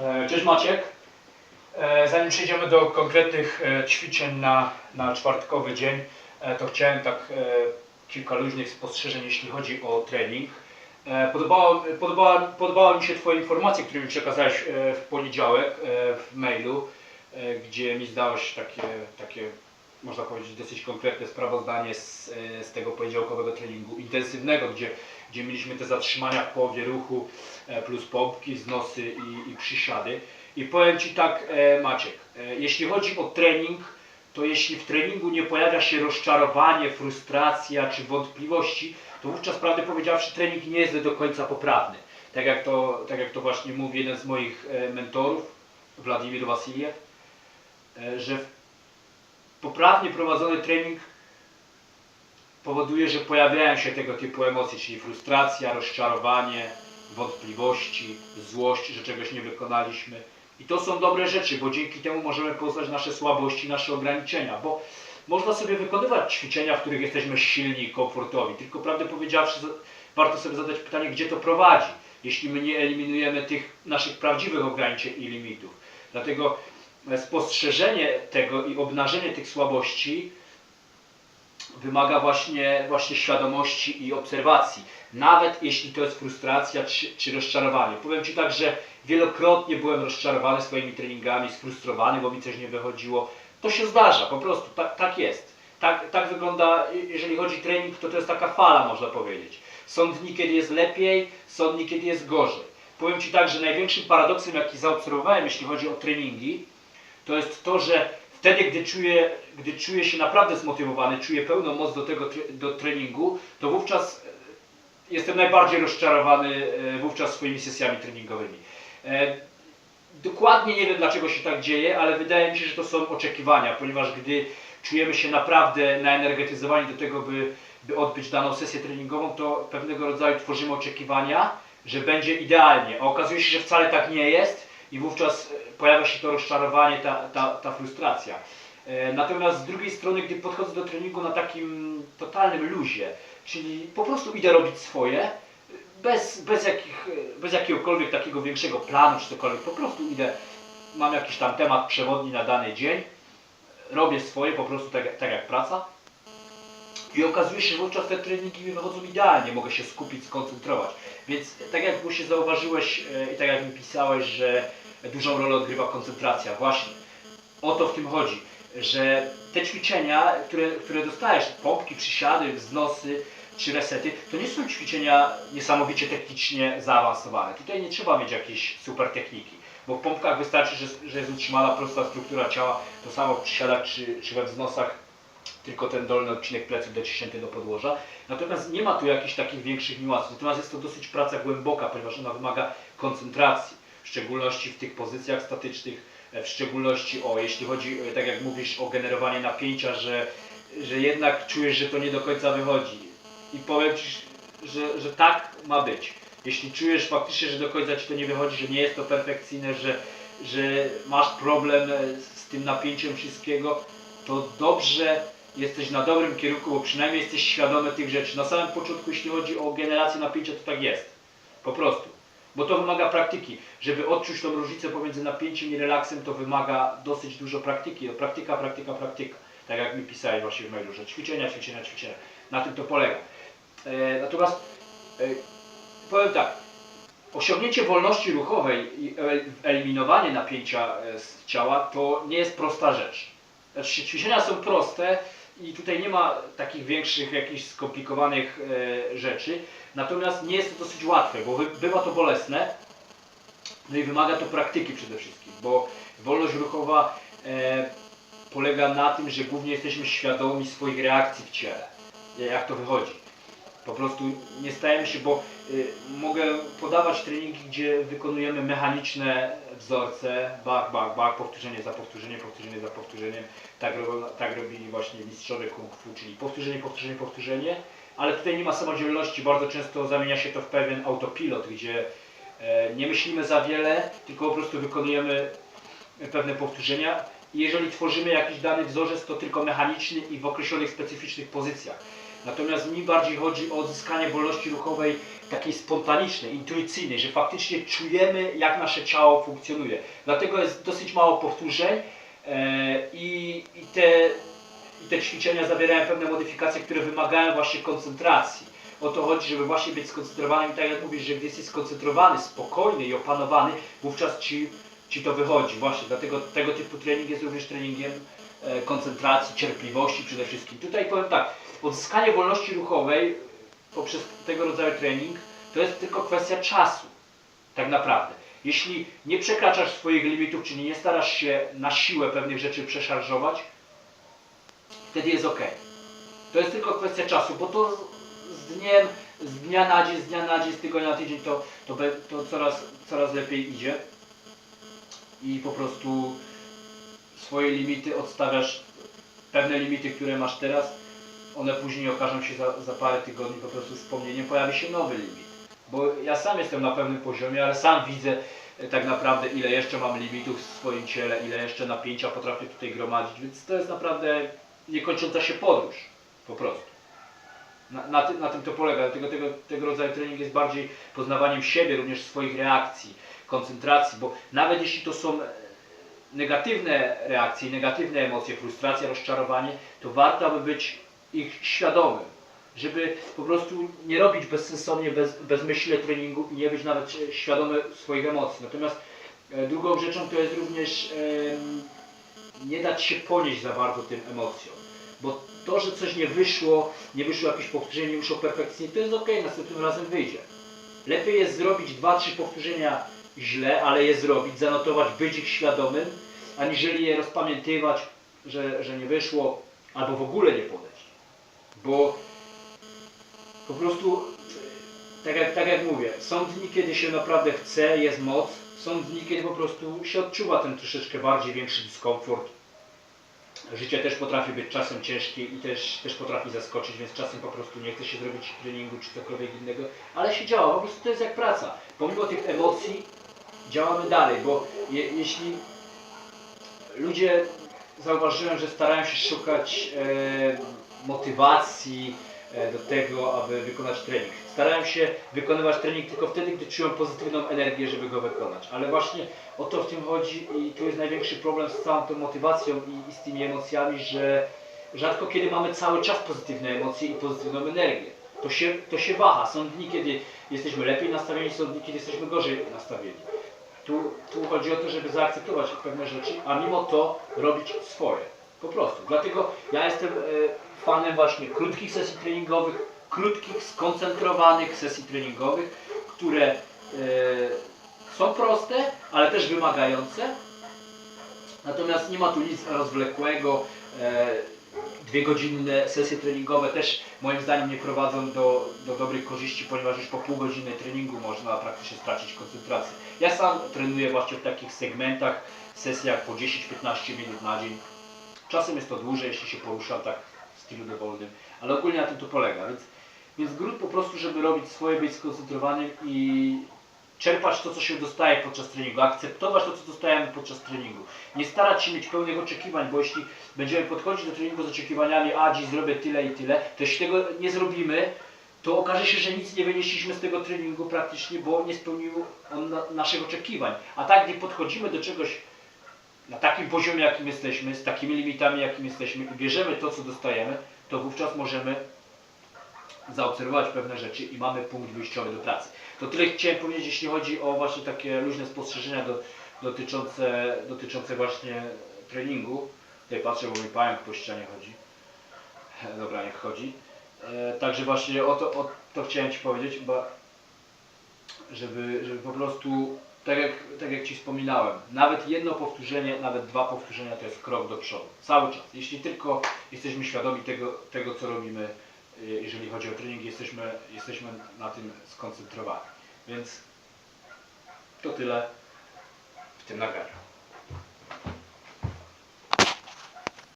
E, Cześć Maciek. E, Zanim przejdziemy do konkretnych e, ćwiczeń na, na czwartkowy dzień, to chciałem tak kilka luźnych spostrzeżeń, jeśli chodzi o trening. Podobało, podobała, podobała mi się Twoja informacja, którą mi przekazałeś w poniedziałek w mailu, gdzie mi zdałeś takie, takie można powiedzieć, dosyć konkretne sprawozdanie z, z tego poniedziałkowego treningu intensywnego, gdzie, gdzie mieliśmy te zatrzymania w połowie ruchu plus pompki, wznosy i, i przysiady. I powiem Ci tak, e, Maciek, e, jeśli chodzi o trening, to jeśli w treningu nie pojawia się rozczarowanie, frustracja czy wątpliwości, to wówczas prawdę powiedziawszy trening nie jest do końca poprawny. Tak jak to, tak jak to właśnie mówi jeden z moich e, mentorów, Władimir Wasiliew, e, że poprawnie prowadzony trening powoduje, że pojawiają się tego typu emocje, czyli frustracja, rozczarowanie, wątpliwości, złość, że czegoś nie wykonaliśmy. I to są dobre rzeczy, bo dzięki temu możemy poznać nasze słabości, nasze ograniczenia, bo można sobie wykonywać ćwiczenia, w których jesteśmy silni i komfortowi, tylko prawdę powiedziawszy, warto sobie zadać pytanie, gdzie to prowadzi, jeśli my nie eliminujemy tych naszych prawdziwych ograniczeń i limitów. Dlatego e, spostrzeżenie tego i obnażenie tych słabości wymaga właśnie, właśnie świadomości i obserwacji. Nawet jeśli to jest frustracja czy, czy rozczarowanie. Powiem Ci tak, że wielokrotnie byłem rozczarowany swoimi treningami, sfrustrowany, bo mi coś nie wychodziło. To się zdarza, po prostu tak, tak jest. Tak, tak wygląda, jeżeli chodzi o trening, to to jest taka fala, można powiedzieć. Są dni, kiedy jest lepiej, są dni, kiedy jest gorzej. Powiem Ci tak, że największym paradoksem, jaki zaobserwowałem, jeśli chodzi o treningi, to jest to, że wtedy, gdy czuję, gdy czuję się naprawdę zmotywowany, czuję pełną moc do tego do treningu, to wówczas e, jestem najbardziej rozczarowany e, wówczas swoimi sesjami treningowymi. E, Dokładnie nie wiem dlaczego się tak dzieje, ale wydaje mi się, że to są oczekiwania, ponieważ gdy czujemy się naprawdę naenergetyzowani do tego, by, by odbyć daną sesję treningową, to pewnego rodzaju tworzymy oczekiwania, że będzie idealnie. A okazuje się, że wcale tak nie jest i wówczas e, pojawia się to rozczarowanie, ta, ta, ta frustracja. E, Natomiast z drugiej strony, gdy podchodzę do treningu na takim totalnym luzie, czyli po prostu idę robić swoje, bez, bez, jakich, bez jakiegokolwiek takiego większego planu czy cokolwiek, po prostu idę, mam jakiś tam temat przewodni na dany dzień, robię swoje, po prostu tak, tak jak praca i okazuje się, że wówczas te treningi mi wychodzą idealnie, mogę się skupić, skoncentrować. Więc tak jak właśnie zauważyłeś e, i tak jak mi pisałeś, że dużą rolę odgrywa koncentracja, właśnie o to w tym chodzi, że te ćwiczenia, które, które dostajesz, pompki, przysiady, wznosy czy resety, to nie są ćwiczenia niesamowicie technicznie zaawansowane. Tutaj nie trzeba mieć jakiejś super techniki, bo w pompkach wystarczy, że, że jest utrzymana prosta struktura ciała, to samo w przysiadach czy, czy we wznosach, tylko ten dolny odcinek pleców dociśnięty do podłoża. Natomiast nie ma tu jakichś takich większych niuansów. Natomiast jest to dosyć praca głęboka, ponieważ ona wymaga koncentracji, w szczególności w tych pozycjach statycznych, e, w szczególności o, jeśli chodzi, e, tak jak mówisz, o generowanie napięcia, że, że jednak czujesz, że to nie do końca wychodzi. I powiem Ci, że, że tak ma być. Jeśli czujesz faktycznie, że do końca Ci to nie wychodzi, że nie jest to perfekcyjne, że, że masz problem e, z tym napięciem wszystkiego, to dobrze jesteś na dobrym kierunku, bo przynajmniej jesteś świadomy tych rzeczy. Na samym początku, jeśli chodzi o generację napięcia, to tak jest. Po prostu. Bo to wymaga praktyki. Żeby odczuć tą różnicę pomiędzy napięciem i relaksem, to wymaga dosyć dużo praktyki. Praktyka, praktyka, praktyka. Tak jak mi pisałeś właśnie w mailu, że ćwiczenia, ćwiczenia, ćwiczenia. Na tym to polega. E, natomiast e, powiem tak. Osiągnięcie wolności ruchowej i e- eliminowanie napięcia e, z ciała to nie jest prosta rzecz. Znaczy ćwiczenia są proste i tutaj nie ma takich większych, jakichś skomplikowanych e, rzeczy. Natomiast nie jest to dosyć łatwe, bo bywa to bolesne. No i wymaga to praktyki przede wszystkim, bo wolność ruchowa e, polega na tym, że głównie jesteśmy świadomi swoich reakcji w ciele, jak to wychodzi. Po prostu nie stajemy się, bo y, mogę podawać treningi, gdzie wykonujemy mechaniczne wzorce, bach, bach, bach, powtórzenie za powtórzenie, powtórzenie za powtórzeniem. Tak, tak robili właśnie mistrzowie kung fu, czyli powtórzenie, powtórzenie, powtórzenie. Ale tutaj nie ma samodzielności, bardzo często zamienia się to w pewien autopilot, gdzie e, nie myślimy za wiele, tylko po prostu wykonujemy pewne powtórzenia. I jeżeli tworzymy jakiś dany wzorzec, to tylko mechaniczny i w określonych specyficznych pozycjach. Natomiast mi bardziej chodzi o odzyskanie wolności ruchowej takiej spontanicznej, intuicyjnej, że faktycznie czujemy, jak nasze ciało funkcjonuje. Dlatego jest dosyć mało powtórzeń e, i, i, te, i te ćwiczenia zawierają pewne modyfikacje, które wymagają właśnie koncentracji. O to chodzi, żeby właśnie być skoncentrowanym i tak jak mówisz, że gdy jesteś skoncentrowany, spokojny i opanowany, wówczas ci, ci to wychodzi. Właśnie, dlatego tego typu trening jest również treningiem koncentracji, cierpliwości przede wszystkim. Tutaj powiem tak, odzyskanie wolności ruchowej poprzez tego rodzaju trening to jest tylko kwestia czasu, tak naprawdę. Jeśli nie przekraczasz swoich limitów, czyli nie starasz się na siłę pewnych rzeczy przeszarżować, wtedy jest ok. To jest tylko kwestia czasu, bo to z dniem, z dnia na dzień, z dnia na dzień, z tygodnia na tydzień to, to, to coraz, coraz lepiej idzie i po prostu swoje limity odstawiasz, pewne limity, które masz teraz, one później okażą się za, za parę tygodni po prostu wspomnieniem, pojawi się nowy limit. Bo ja sam jestem na pewnym poziomie, ale sam widzę e, tak naprawdę ile jeszcze mam limitów w swoim ciele, ile jeszcze napięcia potrafię tutaj gromadzić, więc to jest naprawdę niekończąca się podróż, po prostu. Na, na, ty, na tym to polega, dlatego tego, tego rodzaju trening jest bardziej poznawaniem siebie, również swoich reakcji, koncentracji, bo nawet jeśli to są e, negatywne reakcje, negatywne emocje, frustracja, rozczarowanie, to warto aby być ich świadomym, żeby po prostu nie robić bezsensownie, bez, bezmyślnie treningu i nie być nawet e, świadomy swoich emocji. Natomiast e, drugą rzeczą to jest również em, nie dać się ponieść za bardzo tym emocjom, bo to, że coś nie wyszło, nie wyszło jakieś powtórzenie, nie wyszło perfekcyjnie, to jest ok, następnym razem wyjdzie. Lepiej jest zrobić dwa, trzy powtórzenia źle, ale je zrobić, zanotować, być ich świadomym, aniżeli je rozpamiętywać, że, że nie wyszło, albo w ogóle nie podejść. Bo po prostu, tak jak, tak jak mówię, są dni, kiedy się naprawdę chce, jest moc, są dni, kiedy po prostu się odczuwa ten troszeczkę bardziej większy dyskomfort. Życie też potrafi być czasem ciężkie i też, też potrafi zaskoczyć, więc czasem po prostu nie chce się zrobić treningu czy cokolwiek innego, ale się działa, po prostu to jest jak praca. Pomimo tych emocji działamy dalej, bo je, jeśli ludzie zauważyłem, że starają się szukać e, motywacji e, do tego, aby wykonać trening. Starają się wykonywać trening tylko wtedy, gdy czują pozytywną energię, żeby go wykonać. Ale właśnie o to w tym chodzi i tu jest największy problem z całą tą motywacją i, i z tymi emocjami, że rzadko kiedy mamy cały czas pozytywne emocje i pozytywną energię. To się, to się waha. Są dni, kiedy jesteśmy lepiej nastawieni, są dni, kiedy jesteśmy gorzej nastawieni. Tu, tu chodzi o to, żeby zaakceptować pewne rzeczy, a mimo to robić swoje. Po prostu. Dlatego ja jestem e, fanem właśnie krótkich sesji treningowych, krótkich, skoncentrowanych sesji treningowych, które e, są proste, ale też wymagające. Natomiast nie ma tu nic rozwlekłego. E, dwie godzinne sesje treningowe też moim zdaniem nie prowadzą do, do dobrych korzyści, ponieważ już po pół godziny treningu można praktycznie stracić koncentrację. Ja sam trenuję właśnie w takich segmentach, sesjach po 10-15 minut na dzień. Czasem jest to dłużej, jeśli się poruszam tak w stylu dowolnym, ale ogólnie na tym to polega. Więc, więc grunt po prostu, żeby robić swoje, być skoncentrowanym i czerpać to, co się dostaje podczas treningu, akceptować to, co dostajemy podczas treningu. Nie starać się mieć pełnych oczekiwań, bo jeśli będziemy podchodzić do treningu z oczekiwaniami, a dziś zrobię tyle i tyle, to jeśli tego nie zrobimy, to okaże się, że nic nie wynieśliśmy z tego treningu praktycznie, bo nie spełnił on na, naszych oczekiwań. A tak, gdy podchodzimy do czegoś na takim poziomie, jakim jesteśmy, z takimi limitami, jakim jesteśmy i bierzemy to, co dostajemy, to wówczas możemy zaobserwować pewne rzeczy i mamy punkt wyjściowy do pracy. To tyle chciałem powiedzieć, jeśli chodzi o właśnie takie luźne spostrzeżenia do, dotyczące, dotyczące właśnie treningu. Tutaj patrzę, bo mi pająk po ścianie chodzi. Dobra, niech chodzi. E, także właśnie o to, o to chciałem Ci powiedzieć, bo żeby, żeby po prostu, tak jak, tak jak Ci wspominałem, nawet jedno powtórzenie, nawet dwa powtórzenia to jest krok do przodu. Cały czas. Jeśli tylko jesteśmy świadomi tego, tego co robimy, jeżeli chodzi o trening, jesteśmy, jesteśmy na tym skoncentrowani. Więc to tyle w tym nagraniu.